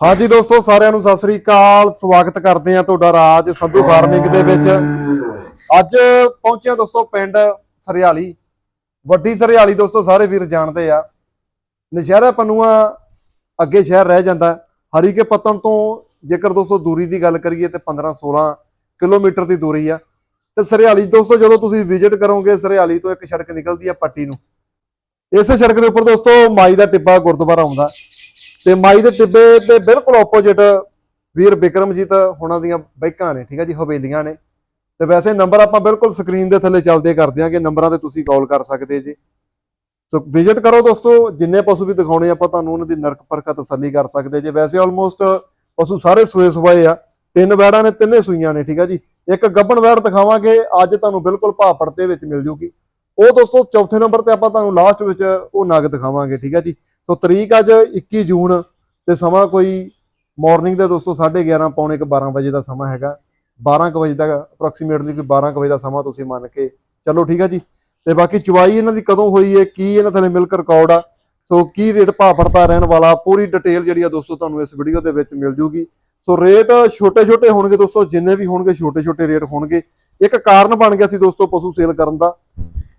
ਹਾਂਜੀ ਦੋਸਤੋ, ਸਾਰਿਆਂ ਨੂੰ ਸਤਿ ਸ੍ਰੀ ਅਕਾਲ। ਸਵਾਗਤ ਕਰਦੇ ਆ ਤੁਹਾਡਾ ਰਾਜ ਸੰਧੂ ਫਾਰਮਿੰਗ ਦੇ ਵਿੱਚ। ਅੱਜ ਪਹੁੰਚਿਆ ਦੋਸਤੋ ਪਿੰਡ ਸਰਿਆਲੀ। ਵੱਡੀ ਸਰਿਆਲੀ ਦੋਸਤੋ, ਸਾਰੇ ਵੀਰ ਜਾਣਦੇ ਆ। ਨਸ਼ਹਿਰਾ ਪਨੂਆ ਅੱਗੇ ਸ਼ਹਿਰ ਰਹਿ ਜਾਂਦਾ। ਹਰੀ ਕੇ ਪੱਤਨ ਤੋਂ ਜੇਕਰ ਦੋਸਤੋ ਦੂਰੀ ਦੀ ਗੱਲ ਕਰੀਏ ਤੇ 15 16 ਕਿਲੋਮੀਟਰ ਦੀ ਦੂਰੀ ਆ। ਤੇ ਸਰਿਆਲੀ ਦੋਸਤੋ, ਜਦੋਂ ਤੁਸੀਂ ਵਿਜ਼ਿਟ ਕਰੋਗੇ, ਸਰਿਆਲੀ ਤੋਂ ਇੱਕ ਸੜਕ ਨਿਕਲਦੀ ਆ ਪੱਟੀ ਨੂੰ। ਇਸ ਸੜਕ ਦੇ ਉੱਪਰ ਦੋਸਤੋ ਮਾਈ ਦਾ ਟਿੱਬਾ ਗੁਰਦੁਆਰਾ ਆਉਂਦਾ ਤੇ ਮਾਈ ਦੇ ਟਿੱਬੇ ਦੇ ਬਿਲਕੁਲ ਆਪੋਜੀਟ ਵੀਰ ਬਿਕਰਮਜੀਤ ਹੁਣਾਂ ਦੀਆਂ ਬਾਈਕਾਂ ਨੇ, ਠੀਕ ਹੈ ਜੀ, ਹਵੇਲੀਆਂ ਨੇ। ਤੇ ਵੈਸੇ ਨੰਬਰ ਆਪਾਂ ਬਿਲਕੁਲ ਸਕਰੀਨ ਦੇ ਥੱਲੇ ਚੱਲਦੇ ਕਰ ਦਿਆਂਗੇ ਨੰਬਰਾਂ ਤੇ ਤੁਸੀਂ ਕਾਲ ਕਰ ਸਕਦੇ ਜੀ। ਸੋ ਵਿਜ਼ਿਟ ਕਰੋ ਦੋਸਤੋ, ਜਿੰਨੇ ਪਸ਼ੂ ਵੀ ਦਿਖਾਉਣੇ ਆਪਾਂ ਤੁਹਾਨੂੰ ਉਹਨਾਂ ਦੀ ਨਰਕ ਪਰਖਾ ਤਸੱਲੀ ਕਰ ਸਕਦੇ ਜੇ। ਵੈਸੇ ਆਲਮੋਸਟ ਪਸ਼ੂ ਸਾਰੇ ਸੂਏ ਸੁਆਏ ਆ, ਤਿੰਨ ਵੈੜਾਂ ਨੇ, ਤਿੰਨੇ ਸੂਈਆਂ ਨੇ, ਠੀਕ ਆ ਜੀ। ਇੱਕ ਗੱਬਣ ਵੈੜ ਦਿਖਾਵਾਂਗੇ, ਅੱਜ ਤੁਹਾਨੂੰ ਬਿਲਕੁਲ ਭਾਪੜ ਦੇ ਵਿੱਚ ਮਿਲ ਜੂਗੀ। ਉਹ ਦੋਸਤੋ, ਚੌਥੇ ਨੰਬਰ ਤੇ ਆਪਾਂ ਤੁਹਾਨੂੰ ਲਾਸਟ ਵਿੱਚ ਉਹ ਨਗ ਦਿਖਾਵਾਂਗੇ, ਠੀਕ ਹੈ ਜੀ? ਸੋ ਤਰੀਕ ਅੱਜ 21 ਜੂਨ ਤੇ ਸਮਾਂ ਕੋਈ ਮਾਰਨਿੰਗ ਦੇ ਦੋਸਤੋ 11:30 ਪੌਣੇ ਕੁ 12 ਵਜੇ ਦਾ ਸਮਾਂ ਹੈਗਾ। 12 ਕੁ ਵਜੇ ਦਾ ਅਪਰੋਕਸੀਮੇਟਲੀ ਕੋਈ 12 ਕੁ ਵਜੇ ਦਾ ਸਮਾਂ ਤੁਸੀਂ ਮੰਨ ਕੇ ਚਲੋ, ਠੀਕ ਹੈ ਜੀ? ਤੇ ਬਾਕੀ ਚੁਵਾਈ ਇਹਨਾਂ ਦੀ ਕਦੋਂ ਹੋਈ ਹੈ, ਕੀ ਇਹਨਾਂ ਥੱਲੇ ਮਿਲਕ ਰਿਕਾਰਡ ਆ? ਸੋ ਕੀ ਰੇਟ ਭਾਅ ਪੜਤਾ ਰਹਿਣ ਵਾਲਾ, ਪੂਰੀ ਡਿਟੇਲ ਜਿਹੜੀ ਆ ਦੋਸਤੋ, ਤੁਹਾਨੂੰ ਇਸ ਵੀਡੀਓ ਦੇ ਵਿੱਚ ਮਿਲ ਜੂਗੀ। ਸੋ ਰੇਟ ਛੋਟੇ ਛੋਟੇ ਹੋਣਗੇ ਦੋਸਤੋ, ਜਿੰਨੇ ਵੀ ਹੋਣਗੇ ਛੋਟੇ ਛੋਟੇ ਰੇਟ ਹੋਣਗੇ। ਇੱਕ ਕਾਰਨ ਬਣ ਗਿਆ ਸੀ ਦੋਸਤੋ ਪਸ਼ੂ ਸੇਲ ਕਰਨ ਦਾ।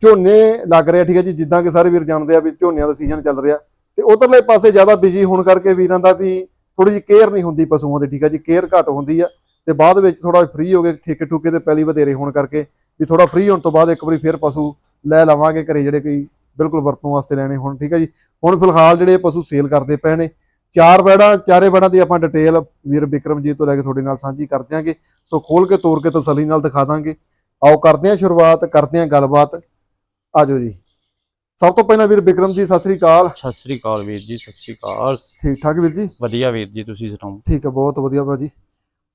ਝੋਨੇ ਲੱਗ ਰਿਹਾ, ਠੀਕ ਹੈ ਜੀ, ਜਿੱਦਾਂ ਕਿ ਸਾਰੇ ਵੀਰ ਜਾਣਦੇ ਆ ਵੀ ਝੋਨਿਆਂ ਦਾ ਸੀਜ਼ਨ ਚੱਲ ਰਿਹਾ। ਤੇ ਉਧਰਲੇ ਪਾਸੇ ਜ਼ਿਆਦਾ ਬਿਜ਼ੀ ਹੋਣ ਕਰਕੇ ਵੀਰਾਂ ਦਾ ਵੀ ਥੋੜੀ ਜਿਹੀ ਕੇਅਰ ਨਹੀਂ ਹੁੰਦੀ ਪਸ਼ੂਆਂ ਦੀ, ਠੀਕ ਹੈ ਜੀ ਕੇਅਰ ਘੱਟ ਹੁੰਦੀ ਆ। ਤੇ ਬਾਅਦ ਵਿੱਚ ਥੋੜਾ ਫ੍ਰੀ ਹੋ ਗਏ ਠੇਕੇ ਠੁਕੇ ਤੇ ਪਹਿਲੀ ਵਧੇਰੇ ਹੋਣ ਕਰਕੇ ਵੀ ਥੋੜਾ ਫ੍ਰੀ ਹੋਣ ਤੋਂ ਬਾਅਦ ਇੱਕ ਵਾਰੀ ਫੇਰ ਪਸ਼ੂ ਲੈ ਲਵਾਂਗੇ ਘਰੇ ਜਿਹੜੇ ਕੋਈ ਬਿਲਕੁਲ ਵਰਤੋਂ ਵਾਸਤੇ ਲੈਣੇ ਹੁਣ, ਠੀਕ ਹੈ ਜੀ। ਹੁਣ ਫਿਲਹਾਲ ਜਿਹੜੇ ਪਸ਼ੂ ਸੇਲ ਕਰਦੇ ਪਏ ਨੇ ਚਾਰ ਬੈੜਾਂ ਚਾਰੇ ਬੈੜਾਂ ਦੀ ਆਪਾਂ ਡਿਟੇਲ ਵੀਰ ਬਿਕਰਮਜੀਤ ਤੋਂ ਲੈ ਕੇ ਤੁਹਾਡੇ ਨਾਲ ਸਾਂਝੀ ਕਰ ਦਿਆਂਗੇ। ਸੋ ਖੋਲ ਕੇ ਤੋੜ ਕੇ ਤਸੱਲੀ ਨਾਲ ਦਿਖਾ ਦਾਂਗੇ। ਆਓ ਕਰਦੇ ਹਾਂ ਸ਼ੁਰੂਆਤ ਕਰਦੇ ਹਾਂ ਗੱਲਬਾਤ। ਆਜੋ ਜੀ। ਸਭ ਤੋਂ ਪਹਿਲਾਂ ਵੀਰ ਬਿਕਰਮ ਜੀ ਸਤਿ ਸ੍ਰੀ ਅਕਾਲ। ਸਤਿ ਸ੍ਰੀ ਅਕਾਲ ਵੀਰ ਜੀ ਸਤਿ ਸ੍ਰੀ ਅਕਾਲ। ਠੀਕ ਠਾਕ ਵੀਰ ਜੀ? ਵਧੀਆ ਵੀਰ ਜੀ ਤੁਸੀਂ ਸੁਣਾਓ? ਠੀਕ ਹੈ ਬਹੁਤ ਵਧੀਆ ਬਾਜੀ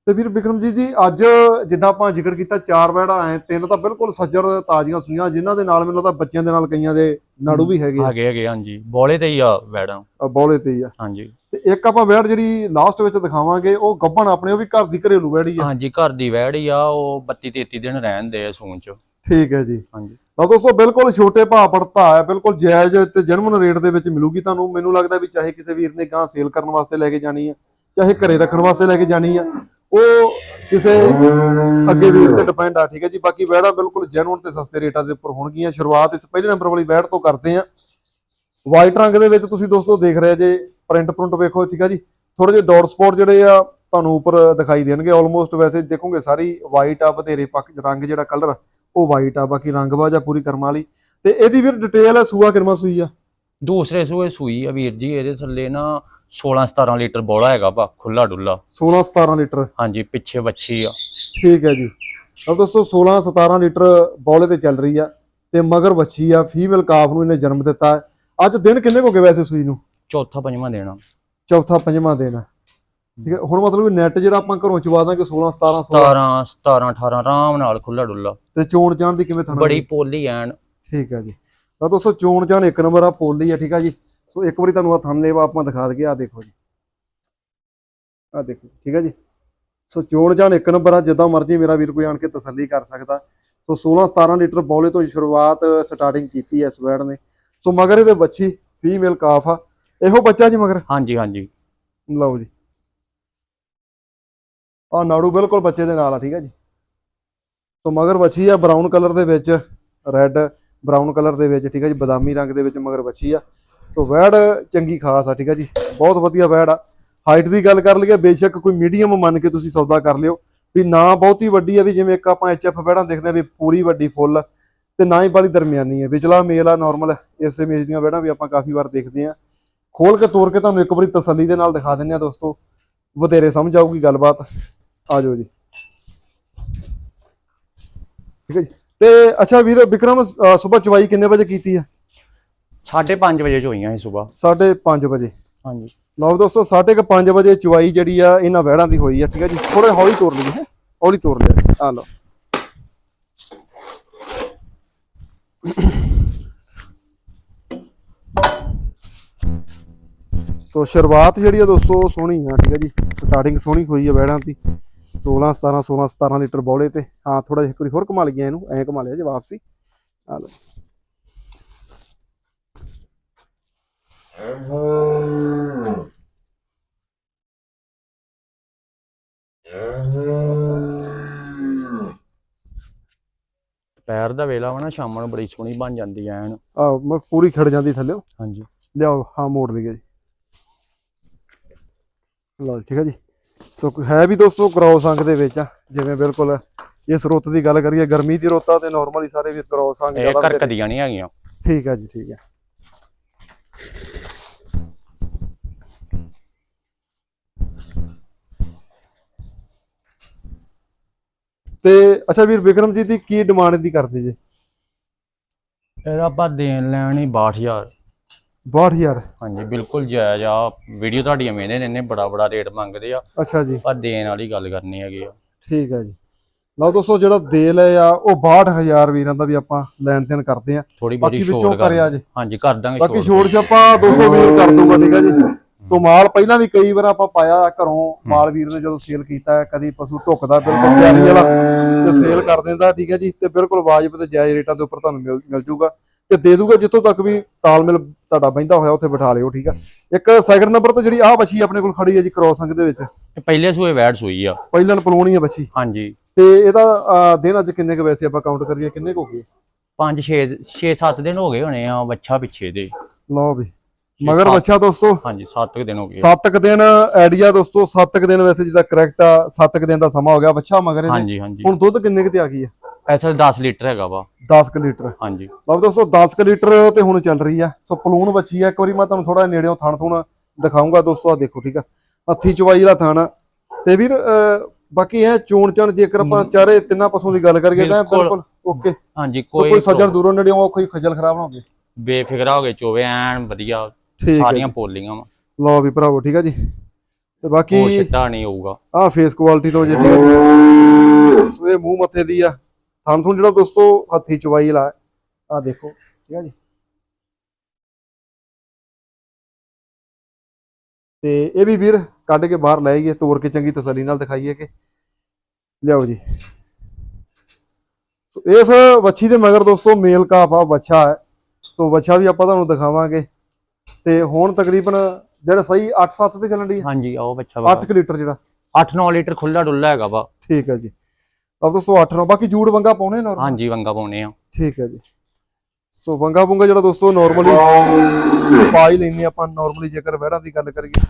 ਤੇ ਵੀਰ ਬਿਕਰਮ ਜੀ ਜੀ ਅੱਜ ਜਿੱਦਾਂ ਆਪਾਂ ਜ਼ਿਕਰ ਕੀਤਾ ਚਾਰ ਵੜਾ ਆਏ ਤਿੰਨ ਤਾਂ ਬਿਲਕੁਲ ਸੱਜਰ ਤਾਜ਼ੀਆਂ ਸੂਈਆਂ ਜਿਨ੍ਹਾਂ ਦੇ ਨਾਲ ਮੈਨੂੰ ਲੱਗਦਾ ਬੱਚਿਆਂ ਦੇ ਨਾਲ ਕਈਆਂ ਦੇ ਨਾੜੂ ਵੀ ਹੈਗੇ ਹੈਗੇ ਹੈਗੇ ਹਾਂਜੀ। ਬੋਲੇ ਤੇ ਹੀ ਆ ਅ, ਬੌਲੇ ਤੇ ਹੀ ਆ। ਹਾਂਜੀ। ਤੇ ਇੱਕ ਆਪਾਂ ਵੈੜ ਜਿਹੜੀ ਲਾਸਟ ਵਿੱਚ ਦਿਖਾਵਾਂਗੇ ਉਹ ਗੱਬਣ ਆਪਣੇ ਉਹ ਵੀ ਘਰ ਦੀ ਘਰੇਲੂ ਵੈੜੀ ਆ। ਹਾਂਜੀ ਘਰ ਦੀ ਵੈੜ ਆ ਉਹ 32 33 ਦਿਨ ਰਹਿਣ ਦੇ ਆ ਸੂਣ ਚ। ਠੀਕ ਹੈ ਜੀ। ਹਾਂਜੀ। ਲਓ ਦੋਸਤੋ ਬਿਲਕੁਲ ਛੋਟੇ ਭਾਅ ਪੜਤਾ ਹੈ ਬਿਲਕੁਲ ਜਾਇਜ਼ ਤੇ ਜਨਮਨ ਰੇਟ ਦੇ ਵਿੱਚ ਮਿਲੂਗੀ ਤੁਹਾਨੂੰ। ਮੈਨੂੰ ਲੱਗਦਾ ਵੀ ਚਾਹੇ ਕਿਸੇ ਵੀਰ ਨੇ ਗਾਂ ਸੇਲ ਕਰਨ ਵਾਸਤੇ ਲੈ ਕੇ ਜਾਣੀ ਆ ਚਾਹੇ ਘਰੇ ਰੱਖਣ ਵਾਸਤੇ ਲੈ ਕੇ ਜਾਣੀ ਆ ਉਹ ਕਿਸੇ ਅੱਗੇ ਵੀਰ ਤੇ ਡਿਪੈਂਡ ਆ ਠੀਕ ਹੈ ਜੀ। ਬਾਕੀ ਵੈੜਾਂ ਬਿਲਕੁਲ ਜੈਨੂਨ ਤੇ ਸਸਤੇ ਰੇਟਾਂ ਦੇ ਉੱਪਰ ਹੋਣਗੀਆਂ। ਸ਼ੁਰੂਆਤ ਇਸ ਪਹਿਲੇ ਨੰਬਰ ਵਾਲੀ ਵੈੜ ਤੋਂ ਕਰਦੇ ਆ। ਵਾਈਟ ਰੰਗ ਦੇ ਵਿੱਚ ਤੁਸੀਂ ਦੋਸਤੋ ਦੇਖ ਰਹੇ ਜੇ ਪ੍ਰਿੰਟ ਪ੍ਰਿੰਟ ਵੇਖੋ ਠੀਕ ਹੈ ਜੀ? ਥੋੜੇ ਜਿਹੇ ਡਾਟ ਸਪੌਟ ਜਿਹੜੇ ਆ ਤੁਹਾਨੂੰ ਉੱਪਰ ਦਿਖਾਈ ਦੇਣਗੇ। ਆਲਮੋਸਟ ਵੈਸੇ ਦੇਖੋਗੇ ਸਾਰੀ ਵਾਈਟ ਆ ਬਥੇਰੇ ਪੱਕ ਰੰਗ ਜਿਹੜਾ ਕਲਰ ਉਹ ਵਾਈਟ ਆ ਬਾਕੀ ਰੰਗਬਾਜ ਆ ਪੂਰੀ ਕਰਮ ਵਾਲੀ। ਤੇ ਇਹਦੀ ਵੀਰ ਡਿਟੇਲ ਹੈ ਸੂਆ ਕਿਰਮਾ ਸੂਈ ਆ? ਦੂਸਰੇ ਸੂਏ ਸੂਈ ਆ ਵੀਰ ਜੀ ਇਹਦੇ ਥੱਲੇ ਨਾ 16 17 ਲੀਟਰ ਬੋਲਾ ਹੈਗਾ ਵਾ ਖੁੱਲਾ ਡੁੱਲਾ 16 17 ਲੀਟਰ। ਹਾਂਜੀ ਪਿੱਛੇ ਵੱਛੀ ਆ। ਠੀਕ ਹੈ ਜੀ। ਅਬ ਦੋਸਤੋ 16 17 ਲੀਟਰ ਬੌਲੇ ਤੇ ਚੱਲ ਰਹੀ ਆ ਤੇ ਮਗਰ ਵੱਛੀ ਆ ਫੀਮੇਲ ਕਾਫ ਨੂੰ ਇਹਨੇ ਜਨਮ ਦਿੱਤਾ। ਅੱਜ ਦਿਨ ਕਿੰਨੇ ਕੁ ਹੋ ਗਏ ਵੈਸੇ ਸੂਈ ਨੂੰ? ਚੌਥਾ ਪੰਜਵਾਂ ਦੇਣਾ। ਚੌਥਾ ਪੰਜਵਾਂ ਆ। ਠੀਕ ਹੈ ਹੁਣ ਮਤਲਬ ਨੈਟ ਜਿਹੜਾ ਆਪਾਂ ਘਰੋਂ ਚਵਾ ਦਾਂਗੇ 16 17 16 17 17 18 ਆਰਾਮ ਨਾਲ ਖੁੱਲਾ ਡੁੱਲਾ ਤੇ ਚੋਣ ਜਾਣ ਦੀ ਕਿਵੇਂ ਥਣਾ ਬੜੀ ਪੋਲੀ ਐਨ। ਠੀਕ ਹੈ ਜੀ। ਤਾਂ ਦੋਸਤੋ ਚੋਣ ਜਾਣ ਇੱਕ ਨੰਬਰ ਆ ਪੋਲੀ ਆ ਠੀਕ ਆ ਜੀ। ਸੋ ਇੱਕ ਵਾਰੀ ਤੁਹਾਨੂੰ ਆ ਥਣ ਲੇਵਾ ਆਪਾਂ ਦਿਖਾ ਦਈਏ ਆ ਦੇਖੋ ਜੀ। ਆ ਦੇਖੋ ਠੀਕ ਹੈ ਜੀ। ਸੋ ਚੋਣ ਜਾਣ ਇੱਕ ਨੰਬਰ ਆ ਜਿੱਦਾਂ ਮਰਜ਼ੀ ਮੇਰਾ ਵੀਰ ਕੋਈ ਆਣ ਕੇ ਤਸੱਲੀ ਕਰ ਸਕਦਾ। ਸੋ 16 17 ਲੀਟਰ ਬੌਲੇ ਤੋਂ ਸ਼ੁਰੂਆਤ ਸਟਾਰਟਿੰਗ ਕੀਤੀ ਇਸ ਵੈੜ ਨੇ। ਸੋ ਮਗਰ ਇਹਦੇ ਬੱਚੀ ਫੀਮੇਲ ਕਾਫ ਆ। ਇਹੋ ਬੱਚਾ ਜੀ ਮਗਰ? ਹਾਂਜੀ ਹਾਂਜੀ। ਲਓ ਜੀ। ਆ ਨਾੜੂ ਬਿਲਕੁਲ ਬੱਚੇ ਦੇ ਨਾਲ ਆ ਠੀਕ ਹੈ ਜੀ। ਸੋ ਮਗਰ ਬੱਚੀ ਆ ਬਰਾਊਨ ਕਲਰ ਦੇ ਵਿੱਚ ਰੈੱਡ ਬਰਾਊਨ ਕਲਰ ਦੇ ਵਿੱਚ ਠੀਕ ਹੈ ਜੀ। ਬਦਾਮੀ ਰੰਗ ਦੇ ਵਿੱਚ ਮਗਰ ਬੱਚੀ ਆ। ਸੋ ਵੈੜ ਚੰਗੀ ਖਾਸ ਆ ਠੀਕ ਹੈ ਜੀ। ਬਹੁਤ ਵਧੀਆ ਵੈੜ ਆ। ਹਾਈਟ ਦੀ ਗੱਲ ਕਰ ਲਈਏ ਬੇਸ਼ੱਕ ਕੋਈ ਮੀਡੀਅਮ ਮੰਨ ਕੇ ਤੁਸੀਂ ਸੌਦਾ ਕਰ ਲਿਓ। ਵੀ ਨਾ ਬਹੁਤੀ ਵੱਡੀ ਆ ਵੀ ਜਿਵੇਂ ਇੱਕ ਆਪਾਂ ਐਚਐਫ ਵੈੜਾਂ ਦੇਖਦੇ ਆ ਵੀ ਪੂਰੀ ਵੱਡੀ ਫੁੱਲ ਤੇ ਨਾ ਹੀ ਬਾਲੀ ਦਰਮਿਆਨੀ ਹੈ ਵਿਚਲਾ ਮੇਲ ਆ ਨਾਰਮਲ ਇਸੇ ਮੇਜ ਦੀਆਂ ਵੈੜਾਂ ਵੀ ਆਪਾਂ ਕਾਫੀ ਵਾਰ ਦੇਖਦੇ ਆ। ਖੋਲ ਕੇ ਤੋੜ ਕੇ ਤੁਹਾਨੂੰ ਇੱਕ ਵਾਰੀ ਤਸੱਲੀ ਦੇ ਨਾਲ ਦਿਖਾ ਦਿੰਨੇ ਆ ਦੋਸਤੋ। ਵਧੇਰੇ ਸਮਝ ਆਊਗੀ ਗੱਲਬਾਤ। ਆ ਜਾਓ ਜੀ। ਠੀਕ ਹੈ ਜੀ। ਤੇ ਅੱਛਾ ਵੀਰ ਵਿਕਰਮ ਸਵੇਰ ਚਵਾਈ ਕਿੰਨੇ ਵਜੇ ਕੀਤੀ ਆ 5:30 ਵਜੇ ਚ ਹੋਈਆਂ ਸੀ ਸਵੇਰ। 5:30 ਵਜੇ। ਹਾਂਜੀ। ਲਓ ਦੋਸਤੋ 5:30 ਵਜੇ ਚਵਾਈ ਜਿਹੜੀ ਆ ਇਹਨਾਂ ਵਹਿੜਾਂ ਦੀ ਹੋਈ ਆ ਠੀਕ ਹੈ ਜੀ। ਥੋੜੇ ਹੌਲੀ ਤੋੜ ਲਈਏ ਹੈ। ਹੌਲੀ ਤੋੜ ਲਿਆ। ਆ ਲਓ। ਸੋ ਸ਼ੁਰੂਆਤ ਜਿਹੜੀ ਆ ਦੋਸਤੋ ਸੋਹਣੀ ਆ ਠੀਕ ਹੈ ਜੀ। ਸਟਾਰਟਿੰਗ ਸੋਹਣੀ ਹੋਈ ਆ ਬੈੜਾਂ ਦੀ। 16 17 16 17 ਲੀਟਰ ਬੌਲੇ ਤੇ। ਹਾਂ ਥੋੜਾ ਜਿਹਾ ਇੱਕ ਵਾਰੀ ਹੋਰ ਕਮਾ ਲਈਆਂ ਇਹਨੂੰ ਐਂ ਕਮਾ ਲਿਆ ਜੀ ਵਾਪਸੀ। ਆ ਲਓ। ਪੈਰ ਦਾ ਵੇਲਾ ਵਾ ਨਾ ਸ਼ਾਮਾਂ ਨੂੰ ਬੜੀ ਸੋਹਣੀ ਬਣ ਜਾਂਦੀ ਐ ਐਨ। ਆ ਪੂਰੀ ਖੜ ਜਾਂਦੀ ਥੱਲੇ ਹਾਂਜੀ। ਲਿਆਓ ਹਾਂ ਮੋੜ ਲਈਏ ਜੀ। ਲਓ ਜੀ, ਠੀਕ ਹੈ ਜੀ। ਸੋ ਹੈ ਵੀ ਦੋਸਤੋ ਕ੍ਰੋਸ ਅੰਗ ਦੇ ਵਿੱਚ ਆ ਜਿਵੇਂ ਬਿਲਕੁਲ ਇਸ ਰੁੱਤ ਦੀ ਗੱਲ ਕਰੀਏ ਗਰਮੀ ਦੀ ਰੁੱਤ ਆ ਤੇ ਨਾਰਮਲੀ ਸਾਰੇ ਵੀ ਕ੍ਰੋਸ ਅੰਗ ਜ਼ਿਆਦਾ। ਕਰਕਦੀਆਂ ਨਹੀਂ ਹੈਗੀਆਂ। ਠੀਕ ਹੈ ਜੀ ਠੀਕ ਹੈ। ਤੇ ਅੱਛਾ ਵੀਰ ਵਿਕਰਮਜੀਤ ਦੀ ਕੀ ਡਿਮਾਂਡ ਦੀ ਕਰਦੇ ਜੇ? ਇਹਦਾ ਆਪਾਂ ਦੇਣ ਲੈਣ ਹੀ 62000 62000 ਹਾਂਜੀ ਬਿਲਕੁਲ ਜਾਇਜ਼ ਆ। ਵੀਡੀਓ ਤੁਹਾਡੀਆਂ ਵੇਖਦੇ ਨੇ ਇਹਨੇ ਬੜਾ ਬੜਾ ਰੇਟ ਮੰਗਦੇ ਆ। ਅੱਛਾ ਜੀ। ਪਰ ਦੇਣ ਵਾਲੀ ਗੱਲ ਕਰਨੀ ਹੈਗੀ ਆ। ਠੀਕ ਹੈ ਜੀ। ਲਓ ਦੋਸਤੋ ਜਿਹੜਾ ਦੇ ਲਏ ਆ ਉਹ 62000 ਵੀਰਾਂ ਦਾ ਵੀ ਆਪਾਂ ਲੈਣ ਦੇਣ ਕਰਦੇ ਆ। ਬਾਕੀ ਵਿੱਚੋਂ ਕਰਿਆ ਜੇ। ਹਾਂਜੀ ਕਰ ਦਾਂਗੇ ਬਾਕੀ ਛੋੜ ਛਾਪਾ 200 ਵੀਰ ਕਰ ਦੂੰਗਾ ਠੀਕ ਹੈ ਜੀ। ਸੋ ਮਾਲ ਪਹਿਲਾਂ ਵੀ ਕਈ ਵਾਰ ਆਪਾਂ ਪਾਇਆ ਘਰੋਂ ਮਾਲ ਵੀਰ ਨੇ ਜਦੋਂ ਸੇਲ ਕੀਤਾ ਕਦੀ ਪਸ਼ੂ ਢੁੱਕਦਾ ਬਿਲਕੁਲ ਤਿਆਰੀ ਵਾਲਾ। ਸੇਲ ਕਰ ਦਿੰਦਾ ਠੀਕ ਹੈ ਜੀ ਤੇ ਬਿਲਕੁਲ ਵਾਜਬ ਤੇ ਜਾਇਜ਼ ਰੇਟਾਂ ਦੇ ਉੱਪਰ ਤੁਹਾਨੂੰ ਮਿਲ ਮਿਲ ਜੂਗਾ। ਤੇ ਦੇ ਦੂਗਾ ਜਿੱਥੋਂ ਤੱਕ ਵੀ ਤਾਲਮੇਲ ਤੁਹਾਡਾ ਬੈਂਦਾ ਹੋਇਆ ਉੱਥੇ ਬਿਠਾ ਲਿਓ ਠੀਕ ਆ। ਇੱਕ ਸੈਕਿੰਡ ਨੰਬਰ ਤੇ ਜਿਹੜੀ ਆਹ ਬੱਚੀ ਆਪਣੇ ਕੋਲ ਖੜੀ ਹੈ ਜੀ ਕ੍ਰੋਸ ਅੰਗ ਦੇ ਵਿੱਚ। ਪਹਿਲੇ ਸੂਏ ਵੈੜ ਸੂਈ ਆ। ਪਹਿਲਾਂ ਪਲੋਣੀ ਹੈ ਬੱਚੀ ਹਾਂਜੀ। ਤੇ ਇਹਦਾ ਦਿਨ ਅੱਜ ਕਿੰਨੇ ਕੁ ਵੈਸੇ ਆਪਾਂ ਕਾਊਂਟ ਕਰੀਏ ਕਿੰਨੇ ਕੁ ਹੋ ਗਏ? 5 6 6 7 ਦਿਨ ਹੋ ਗਏ ਹੋਣੇ ਆ ਬੱਚਾ ਪਿੱਛੇ ਦੇ। ਲਓ ਵੀ। ਮਗਰ ਬੱਚਾ ਦੋਸਤੋ। ਹਾਂਜੀ 7 ਦਿਨ ਹੋ ਗਏ। 7 ਕੁ ਦਿਨ ਆਈਡੀਆ ਦੋਸਤੋ 7 ਕੁ ਦਿਨ ਵੈਸੇ ਜਿਹੜਾ ਕਰੈਕਟ ਆ 7 ਕੁ ਦਿਨ ਦਾ ਸਮਾਂ ਹੋ ਗਿਆ। ਬੱਚਾ ਮਗਰ ਇਹਦੇ। ਹਾਂਜੀ ਹਾਂਜੀ। ਹੁਣ ਦੁੱਧ ਕਿੰਨੇ ਕੁ ਤੇ ਆ ਗਈ ਆ? ਐਸਾ 10 ਲੀਟਰ ਹੈਗਾ ਵਾ। 10 ਕੁ ਲੀਟਰ। ਹਾਂਜੀ। ਲਓ ਦੋਸਤੋ 10 ਕੁ ਲੀਟਰ ਤੇ ਹੁਣ ਚੱਲ ਰਹੀ ਆ। ਸੋ ਪਲੂਣ ਬੱਚੀ ਆ। ਇੱਕ ਵਾਰੀ ਮੈਂ ਤੁਹਾਨੂੰ ਥੋੜਾ ਨੇੜਿਓਂ ਥਣ ਥੁਣ ਦਿਖਾਉਂਗਾ ਦੋਸਤੋ ਆ ਦੇਖੋ ਠੀਕ ਆ। ਹੱਥੀ ਚਵਾਈ ਵਾਲਾ ਥਣ ਤੇ ਵੀਰ ਬਾਕੀ ਇਹ ਚੋਣ ਚਣ ਜੇਕਰ ਆਪਾਂ ਚਾਰੇ ਤਿੰਨਾਂ ਪਸ਼ੂਆਂ ਦੀ ਗੱਲ ਕਰੀਏ ਤਾਂ ਬਿਲਕੁਲ। ਬਿਲਕੁਲ ਓਕੇ। ਹਾਂਜੀ ਕੋਈ ਕੋਈ ਸੱਜਣ ਦੂਰੋਂ ਨੇੜਿਓਂ ਕੋਈ ਖੱਜਲ ਖਰਾਬ ਨਾ ਹੋਵੇ ਬੇਫਿਕਰਾ ਹੋ ਗਏ ਚੋਵੇ ਐਨ ਵਧੀਆ। ਠੀਕ ਹੈ ਸਾਰੀਆਂ ਪੋਲੀਆਂ ਵਾ। ਲਓ ਵੀ ਭਰਾਵੋ ਠੀਕ ਆ ਜੀ। ਤੇ ਬਾਕੀ ਸਿੱਧਾ ਨਹੀਂ ਹੋਊਗਾ। ਆ ਫੇਸ ਕੁਆਲਿਟੀ ਤੋਂ ਜੇ ਠੀਕ ਹੈ ਜੀ ਸੋ ਇਹ ਮੂੰਹ ਮੱਥੇ ਦੀ ਆ। ਥਣ ਥੁਣ ਜਿਹੜਾ ਦੋਸਤੋ ਹੱਥੀ ਚਵਾਈ ਲਾ ਆ ਦੇਖੋ ਠੀਕ ਹੈ ਜੀ। ਤੇ ਇਹ ਵੀ ਵੀਰ ਕੱਢ ਕੇ ਬਾਹਰ ਲੈ ਆਈਏ ਤੋੜ ਕੇ ਚੰਗੀ ਤਸੱਲੀ ਨਾਲ ਦਿਖਾਈਏ ਕਿ। ਲਿਆਓ ਜੀ। ਸੋ ਇਸ ਵੱਛੀ ਦੇ ਮਗਰ ਦੋਸਤੋ ਮੇਲ ਕਾਫ ਆ ਬੱਚਾ ਹੈ। ਸੋ ਬੱਚਾ ਵੀ ਆਪਾਂ ਤੁਹਾਨੂੰ ਦਿਖਾਵਾਂਗੇ। ਤੇ ਹੁਣ ਤਕਰੀਬਨ ਜਿਹੜਾ ਸਹੀ 8-7 ਤੇ ਚੱਲਣ ਦੀ ਹਾਂਜੀ ਆਓ ਬੱਚਾ 8 ਲੀਟਰ ਜਿਹੜਾ। 8-9 ਲੀਟਰ ਖੁੱਲਾ ਡੁੱਲਾ ਹੈਗਾ ਵਾ। ਠੀਕ ਹੈ ਜੀ। ਅਬ ਦੋਸਤੋ 8 ਨੌ ਬਾਕੀ ਜੂੜ ਵੰਗਾ ਪਾਉਣੇ ਨਾ ਹਾਂਜੀ ਵੰਗਾ ਪਾਉਣੇ ਆ। ਠੀਕ ਹੈ ਜੀ। ਸੋ ਵੰਗਾ ਵੰਗਾ ਜਿਹੜਾ ਦੋਸਤੋ ਨਾਰਮਲੀ ਪਾ ਹੀ ਲੈਂਦੇ ਆਪਾਂ ਨਾਰਮਲੀ ਜੇਕਰ ਵਹਿੜਾਂ ਦੀ ਗੱਲ ਕਰੀਏ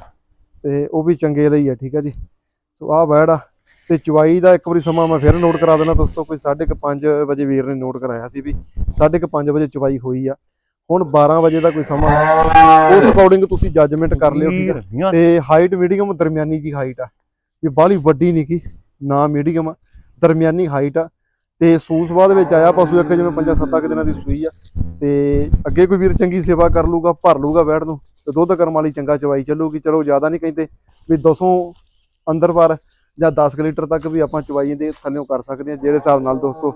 ਤੇ ਉਹ ਵੀ ਚੰਗੇ ਲਈ ਹੈ ਠੀਕ ਹੈ ਜੀ। ਸੋ ਆਹ ਵਹਿੜ ਆ ਤੇ ਚਵਾਈ ਦਾ ਇੱਕ ਵਾਰੀ ਸਮਾਂ ਮੈਂ ਫਿਰ ਨੋਟ ਕਰਾ ਦੇਣਾ ਦੋਸਤੋ ਕੋਈ 5:30 ਵਜੇ ਵੀਰ ਨੇ ਨੋਟ ਕਰਾਇਆ ਸੀ ਵੀ 5:30 ਵਜੇ ਚਵਾਈ ਹੋਈ ਆ। ਹੁਣ 12 ਵਜੇ ਦਾ ਕੋਈ ਸਮਾਂ ਉਸ ਅਕੋਰਡਿੰਗ ਤੁਸੀਂ ਜੱਜਮੈਂਟ ਕਰ ਲਿਓ ਠੀਕ ਹੈ ਤੇ ਹਾਈਟ ਮੀਡੀਅਮ ਦਰਮਿਆਨੀ ਜੀ ਹਾਈਟ ਆ। ਵੀ ਬਾਹਲੀ ਵੱਡੀ ਨਹੀਂ ਕੀ ਨਾ ਮੀਡੀਅਮ ਆ ਦਰਮਿਆਨੀ ਹਾਈਟ ਆ। ਤੇ ਸੂਸ ਬਾਅਦ ਵਿੱਚ ਆਇਆ ਪਸ਼ੂ ਇੱਕ ਜਿਵੇਂ ਪੰਜਾਂ ਸੱਤਾਂ ਕੁ ਦਿਨਾਂ ਦੀ ਸੂਈ ਆ। ਤੇ ਅੱਗੇ ਕੋਈ ਵੀਰ ਚੰਗੀ ਸੇਵਾ ਕਰ ਲੂਗਾ ਭਰ ਲੂਗਾ ਵੈੜ ਨੂੰ ਤੇ ਦੁੱਧ ਕਰਮ ਵਾਲੀ ਚੰਗਾ ਚਵਾਈ ਚੱਲੂਗੀ। ਚਲੋ ਜ਼ਿਆਦਾ ਨਹੀਂ ਕਹਿੰਦੇ ਵੀ 200 ਅੰਦਰ ਪਰ ਜਾਂ 10 ਕੁ ਲੀਟਰ ਤੱਕ ਵੀ ਆਪਾਂ ਚਵਾਈ ਦੇ ਥੱਲੇੋਂ ਕਰ ਸਕਦੇ ਹਾਂ ਜਿਹੜੇ ਹਿਸਾਬ ਨਾਲ ਦੋਸਤੋ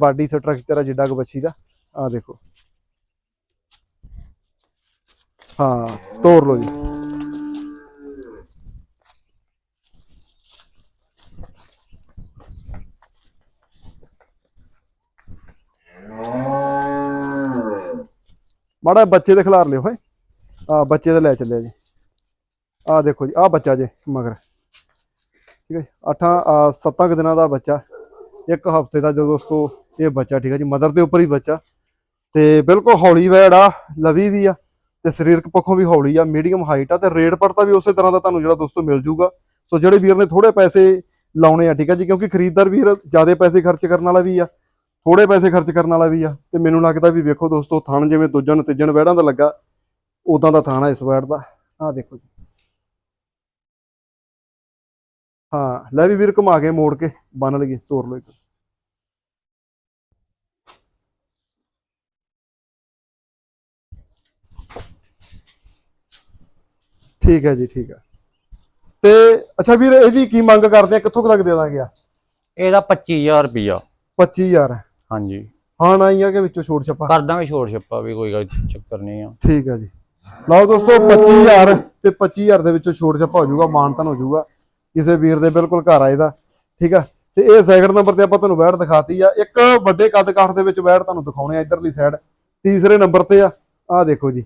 ਬਾਡੀ ਸਟਰਕਚਰ ਆ ਜਿੱਡਾ ਕੁ ਬੱਚੀ ਦਾ। ਆ ਦੇਖੋ। ਹਾਂ ਤੋੜ ਲਓ ਜੀ। ਮਾੜਾ ਬੱਚੇ ਦੇ ਖਿਲਾਰ ਲਿਓ ਹੋਏ ਆ ਬੱਚੇ ਦੇ ਲੈ ਚੱਲਿਆ ਜੀ। ਆ ਦੇਖੋ ਜੀ ਆ ਬੱਚਾ ਜੇ ਮਗਰ। ਠੀਕ ਹੈ ਜੀ, ਅੱਠਾਂ ਸੱਤਾਂ ਕੁ ਦਿਨਾਂ ਦਾ ਬੱਚਾ। ਇੱਕ ਹਫ਼ਤੇ ਦਾ ਜੋ ਦੋਸਤੋ ਇਹ ਬੱਚਾ ਠੀਕ ਹੈ ਜੀ ਮਦਰ ਦੇ ਉੱਪਰ ਹੀ ਬੱਚਾ। ਤੇ ਬਿਲਕੁਲ ਹੌਲੀ ਵੈੜ ਆ ਲਵੀ ਵੀ ਆ। ਤੇ ਸਰੀਰਕ ਪੱਖੋਂ ਵੀ ਹੌਲੀ ਆ ਮੀਡੀਅਮ ਹਾਈਟ ਆ ਤੇ ਰੇਟ ਪੜਤਾ ਵੀ ਉਸੇ ਤਰ੍ਹਾਂ ਦਾ ਤੁਹਾਨੂੰ ਜਿਹੜਾ ਦੋਸਤੋ ਮਿਲ ਜੂਗਾ। ਸੋ ਜਿਹੜੇ ਵੀਰ ਨੇ ਥੋੜੇ ਪੈਸੇ ਲਾਉਣੇ ਆ, ਠੀਕ ਆ ਜੀ, ਕਿਉਂਕਿ ਖਰੀਦਦਾਰ ਵੀਰ ਜ਼ਿਆਦਾ ਪੈਸੇ ਖਰਚ ਕਰਨ ਵਾਲਾ ਵੀ ਆ ਥੋੜੇ ਪੈਸੇ ਖਰਚ ਕਰਨ ਵਾਲਾ ਵੀ ਆ, ਤੇ ਮੈਨੂੰ ਲੱਗਦਾ ਵੀ ਵੇਖੋ ਦੋਸਤੋ, ਥਣ ਜਿਵੇਂ ਦੂਜਣ ਤੀਜਣ ਵੈੜਾਂ ਦਾ ਲੱਗਾ ਉਦਾਂ ਦਾ ਥਾਣਾ ਇਸ ਵੈੜ ਦਾ। ਆਹ ਦੇਖੋ ਜੀ। ਹਾਂ, ਲੈ ਵੀ ਵੀਰ ਘੁਮਾ ਕੇ ਮੋੜ ਕੇ, ਬੰਨ ਲਈਏ ਤੋੜ ਲਓ ਇੱਧਰ ਠੀਕ ਹੈ ਜੀ ਠੀਕ ਹੈ। ਤੇ ਅੱਛਾ ਵੀਰ ਇਹਦੀ ਕੀ ਮੰਗ ਕਰਦੇ ਆ? ਕਿੱਥੋਂ ਕੁ ਤੱਕ ਦੇ ਦਾਂਗੇ ਆ? ਇਹਦਾ 25000 ਰੁਪਿਆ 25000 ਹਾਂਜੀ। ਹਾਂ ਹੀ ਆ ਕਿ ਵਿੱਚੋਂ ਛੋੜ ਛੱਪਾ? ਕਰ ਦਾਂਗੇ ਛੋੜ ਛੱਪਾ ਵੀ ਕੋਈ ਗੱਲ ਚੱਕਰ ਨਹੀਂ ਆ। ਠੀਕ ਹੈ ਜੀ। ਲਓ ਦੋਸਤੋ 25000 ਤੇ 25000 ਦੇ ਵਿੱਚੋਂ ਛੋੜ ਛੱਪਾ ਹੋ ਜਾਊਗਾ ਮਾਨਤਨ ਹੋ ਜਾਊਗਾ। ਕਿਸੇ ਵੀਰ ਦੇ ਬਿਲਕੁਲ ਘਰ ਆਏ ਦਾ ਠੀਕ ਆ। ਤੇ ਇਹ ਸੈਕਿੰਡ ਨੰਬਰ ਤੇ ਆਪਾਂ ਤੁਹਾਨੂੰ ਵੈੜ ਦਿਖਾਤੀ ਆ। ਇੱਕ ਵੱਡੇ ਕੱਦ ਕਾਠ ਦੇ ਵਿੱਚ ਵੈੜ ਤੁਹਾਨੂੰ ਦਿਖਾਉਣੇ ਆ ਇਧਰਲੀ ਸਾਈਡ ਤੀਸਰੇ ਨੰਬਰ ਤੇ ਆ। ਆਹ ਦੇਖੋ ਜੀ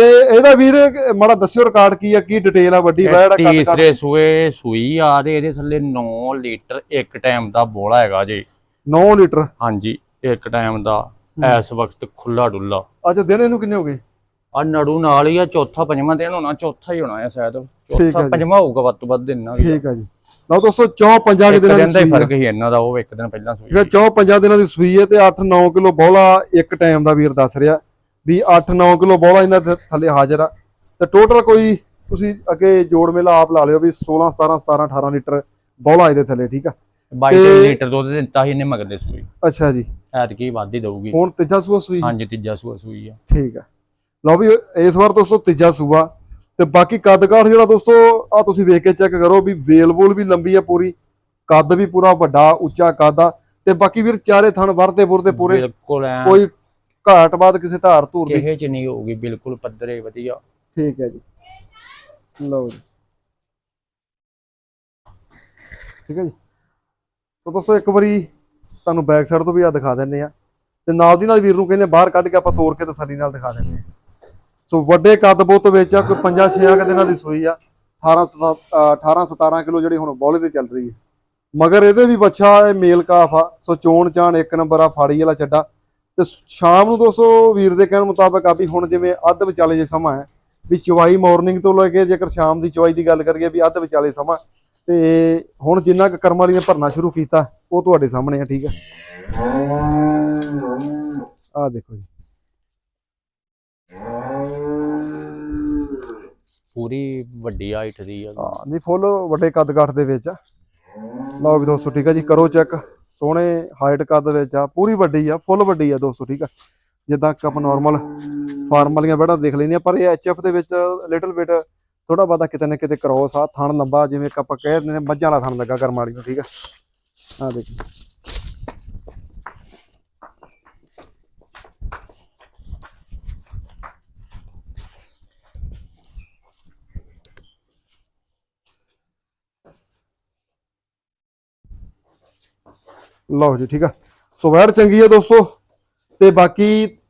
ਤੇ ਇਹਦਾ ਵੀਰ ਮਾੜਾ ਦੱਸਿਓ ਰਿਕਾਰਡ ਕੀ ਆ ਕੀ ਡਿਟੇਲ ਆ ਵੱਡੀ ਆ ਕੱਦ ਕਾਠ ਤੀਸਰੇ ਸੂਏ ਸੂਈ ਆ ਤੇ ਇਹਦੇ ਥੱਲੇ 9 ਲੀਟਰ ਇੱਕ ਟਾਈਮ ਦਾ ਬੋਲਾ ਹੈਗਾ ਜੀ। 9 ਲੀਟਰ? ਹਾਂਜੀ ਇੱਕ ਟਾਈਮ ਦਾ ਇਸ ਵਕਤ ਖੁੱਲਾ ਡੁੱਲਾ ਅੱਜ ਦਿਨ ਇਹਨੂੰ ਕਿੰਨੇ ਹੋ ਗਏ? ਆ ਨੜੂ ਨਾਲ ਹੀ ਆ ਚੌਥਾ ਪੰਜਵਾਂ ਦਿਨ ਹੋਣਾ ਚੌਥਾ ਹੀ ਹੋਣਾ ਆ ਸ਼ਾਇਦ। ਠੀਕ ਹੈ ਚੌਥਾ ਜੀ। ਪੰਜਵਾਂ ਹੋਊਗਾ ਵੱਧ ਤੋਂ ਵੱਧ ਦਿਨ ਨਾਲ ਠੀਕ ਆ ਜੀ। ਲਓ ਦੋਸਤੋ ਚੌ ਪੰਜਾਂ ਕੁ ਇੱਕ ਦਿਨਾਂ ਦੀ ਦਿਨ ਦਾ ਹੀ ਸੂਈ ਆ। ਫ਼ਰਕ ਹੀ ਇਹਨਾਂ ਦਾ ਉਹ ਇੱਕ ਦਿਨ ਪਹਿਲਾਂ ਠੀਕ ਹੈ ਸੂਈ ਚੌ ਪੰਜਾਂ ਦਿਨਾਂ ਦੀ ਸੂਈ ਹੈ ਤੇ 8-9 ਕਿਲੋ ਬੋਲਾ ਇੱਕ ਟਾਈਮ ਦਾ ਵੀਰ ਦੱਸ ਰਿਹਾ। ਵੀ 8-9 ਕਿਲੋ ਬੋਲਾ ਇਹਨਾਂ ਦੇ ਥੱਲੇ ਹਾਜ਼ਰ ਆ। ਤੇ ਟੋਟਲ ਕੋਈ ਤੁਸੀਂ ਅੱਗੇ ਜੋੜ ਮੇਲਾ ਆਪ ਲਾ ਲਿਓ ਵੀ 16 17 17 18 ਲੀਟਰ ਬੋਲਾ ਇਹਦੇ ਥੱਲੇ ਠੀਕ ਆ? 22 ਤੇ- ਲੀਟਰ ਦੁੱਧ ਦਿੱਤਾ ਸੀ ਇਹਨੇ ਮਗਰ ਦੇ ਸੂਈ। ਅੱਛਾ ਜੀ। ਐਤਕੀ ਵੱਧ ਹੀ ਦਊਗੀ। ਹੁਣ ਤੀਜਾ ਸੂਆ ਸੂਈ ਹਾਂਜੀ ਤੀਜਾ ਸੂਆ ਸੂਈ ਆ। ਠੀਕ ਆ। ਲਓ ਵੀ ਇਸ ਵਾਰ ਦੋਸਤੋ ਤੀਜਾ ਸੂਆ। ਤੇ ਬਾਕੀ ਕੱਦ ਕਾਠ ਜਿਹੜਾ ਦੋਸਤੋ ਆ ਤੁਸੀਂ ਵੇਖ ਕੇ ਚੈੱਕ ਕਰੋ ਵੀ ਵੇਲ ਬੋਲ ਵੀ ਲੰਬੀ ਆ ਪੂਰੀ। ਕੱਦ ਵੀ ਪੂਰਾ ਵੱਡਾ ਉੱਚਾ ਕੱਦ ਆ। ਤੇ ਬਾਕੀ ਵੀਰ ਚਾਰੇ ਥਣ ਵਰਤੇ ਪੁਰਤੇ ਪੂਰੇ। ਬਿਲਕੁਲ ਐ। ਕੋਈ ਘਾਟ ਬਾਤ ਕਿਸੇ ਧਾਰ ਧੂਰ ਦੀ। ਕਿਹੇ ਚ ਨਹੀਂ ਹੋਊਗੀ ਬਿਲਕੁਲ ਪੱਧਰੇ ਵਧੀਆ। ਠੀਕ ਹੈ ਜੀ। ਲਓ ਜੀ। ਠੀਕ ਹੈ ਜੀ। ਸੋ ਦੋਸਤੋ ਇੱਕ ਵਾਰੀ ਤੁਹਾਨੂੰ ਬੈਕ ਸਾਈਡ ਤੋਂ ਵੀ ਆ ਦਿਖਾ ਦਿੰਨੇ ਆ ਤੇ ਨਾਲ ਦੀ ਨਾਲ ਵੀਰ ਨੂੰ ਕਹਿੰਦੇ ਬਾਹਰ ਕੱਢ ਕੇ ਆਪਾਂ ਤੋੜ ਕੇ ਤਸੱਲੀ ਨਾਲ ਦਿਖਾ ਦਿੰਨੇ ਆ ਸੋ ਵੱਡੇ ਕੱਦ ਬੁੱਤ ਵਿੱਚ ਆ ਕੋਈ 5-6 ਕੁ ਦਿਨਾਂ ਦੀ ਸੂਈ ਆ। 18 18 17 ਕਿਲੋ ਜਿਹੜੀ ਹੁਣ ਬੌਲੇ ਤੇ ਚੱਲ ਰਹੀ ਹੈ। ਮਗਰ ਇਹਦੇ ਵੀ ਬੱਚਾ ਇਹ ਮੇਲ ਕਾਫ ਆ। ਸੋ ਚੋਣ ਚਾਣ ਇੱਕ ਨੰਬਰ ਆ ਫਾੜੀ ਵਾਲਾ ਚੱਡਾ। ਤੇ ਸ਼ਾਮ ਨੂੰ ਦੋਸਤੋ ਵੀਰ ਦੇ ਕਹਿਣ ਮੁਤਾਬਕ ਆ ਵੀ ਹੁਣ ਜਿਵੇਂ ਅੱਧ ਵਿਚਾਲੇ ਜੇ ਸਮਾਂ ਹੈ ਵੀ ਚਵਾਈ ਮਾਰਨਿੰਗ ਤੋਂ ਲੈ ਕੇ ਜੇਕਰ ਸ਼ਾਮ ਦੀ ਚਵਾਈ ਦੀ ਗੱਲ ਕਰੀਏ ਵੀ ਅੱਧ ਵਿਚਾਲੇ ਸਮਾਂ ਤੇ ਹੁਣ ਜਿੰਨਾ ਕੁ ਕਰਮ ਵਾਲੀ ਨੇ ਭਰਨਾ ਸ਼ੁਰੂ ਕੀਤਾ ਉਹ ਤੁਹਾਡੇ ਸਾਹਮਣੇ ਆ ਠੀਕ ਹੈ ਆ ਦੇਖੋ ਜੀ। ਪੂਰੀ ਵੱਡੀ ਹਾਈਟ ਦੀ ਆ। ਹਾਂ ਨਹੀਂ ਫੁੱਲ ਵੱਡੇ ਕੱਦ ਕਾਠ ਦੇ ਵਿੱਚ ਆ। ਲਓ ਵੀ ਦੋਸਤੋ ਠੀਕ ਆ ਜੀ ਕਰੋ ਚੈੱਕ ਸੋਹਣੇ ਹਾਈਟ ਕੱਦ ਵਿੱਚ ਆ, ਪੂਰੀ ਵੱਡੀ ਆ ਫੁੱਲ ਵੱਡੀ ਆ ਦੋਸਤੋ, ਠੀਕ ਆ? ਜਿੱਦਾਂ ਆਪਾਂ ਨਾਰਮਲ ਫਾਰਮ ਵਾਲੀਆਂ ਬੈੜਾਂ ਦੇਖ ਲੈਂਦੇ ਆ ਪਰ ਇਹ ਐਚਐਫ ਦੇ ਵਿੱਚ ਲਿਟਲ ਬਿਟ ਥੋੜਾ ਬਾਦਾ ਕਿਤੇ ਨਾ ਕਿਤੇ ਕ੍ਰੋਸ ਆ, ਥਣ ਲੰਬਾ, ਜਿਵੇਂ ਕਿ ਆਪਾਂ ਕਹਿ ਦਿੰਦੇ ਮੱਝਾਂ ਵਾਲਾ ਥਣ ਲੱਗਾ ਕਰਮ ਵਾਲੀ ਨੂੰ, ਠੀਕ ਆ? ਆ ਦੇਖੋ। ਲਓ ਜੀ ਠੀਕ ਆ। ਸੋ ਵੈੜ ਚੰਗੀ ਆ ਦੋਸਤੋ। ਤੇ ਬਾਕੀ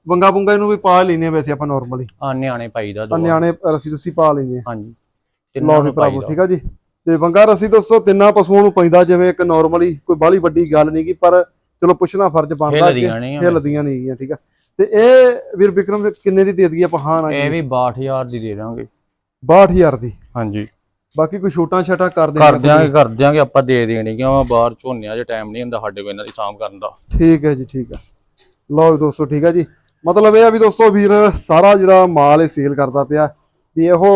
ਵੰਗਾ ਬੁੰਗਾ ਇਹਨੂੰ ਵੀ ਪਾ ਲੈਨੇ ਆ ਵੈਸੇ ਆਪਾਂ ਨਾਰਮਲੀ ਆ ਨਿਆਣੇ ਪਾਈਦਾ ਆ ਦੋ ਨਿਆਣੇ ਰਸੀ ਤੁਸੀਂ ਪਾ ਲੈਨੇ ਆ। ਹਾਂਜੀ। ਲਓ ਤਿੰਨਾਂ ਵੀ ਭਰਾਵੋ ਠੀਕ ਆ ਜੀ। ਤੇ ਵੰਗਾ ਰਸੀ ਦੋਸਤੋ ਤਿੰਨਾਂ ਪਸ਼ੂਆਂ ਨੂੰ ਪੈਂਦਾ ਜਿਵੇਂ ਇੱਕ ਨਾਰਮਲੀ ਕੋਈ ਬਾਹਲੀ ਵੱਡੀ ਗੱਲ ਨਹੀਂਗੀ ਪਰ ਚਲੋ ਪੁੱਛਣਾ ਫਰਜ਼ ਬਣਦਾ ਕਿ ਹਿਲਦੀਆਂ ਨਹੀਂ ਆ ਹਿਲਦੀਆਂ ਨਹੀਂ ਹੈਗੀਆਂ ਠੀਕ ਆ। ਤੇ ਇਹ ਵੀਰ ਵਿਕਰਮ ਕਿੰਨੇ ਦੀ ਦੇ ਦਈਏ ਆਪਾਂ? ਹਾਂ ਨਾ ਇਹ ਵੀ 62000 ਦੀ ਦੇ ਦਾਂਗੇ। 62000 ਦੀ। ਹਾਂਜੀ। ਬਾਕੀ ਕੋਈ ਛੋਟਾ ਛਾਟਾ ਕਰ ਕਰ ਦੇਣਾ ਦਿਆਂਗੇ ਕਰ ਦਿਆਂਗੇ ਆਪਾਂ ਦੇ ਦੇਣੀ ਕਿਉਂ? ਬਾਹਰ ਝੋਨਿਆਂ 'ਚ ਟਾਈਮ ਨਹੀਂ ਹੁੰਦਾ ਸਾਡੇ ਕੋਲ ਇਹਨਾਂ ਦੀ ਸਾਂਭ ਕਰਨ ਦਾ। ਠੀਕ ਹੈ ਜੀ ਠੀਕ ਹੈ। ਲਓ ਜੀ ਦੋਸਤੋ ਠੀਕ ਹੈ ਜੀ। ਮਤਲਬ ਇਹ ਆ ਵੀ ਦੋਸਤੋ ਵੀਰ ਸਾਰਾ ਜਿਹੜਾ ਮਾਲ ਇਹ ਸੇਲ ਕਰਦਾ ਪਿਆ ਵੀ ਇਹੋ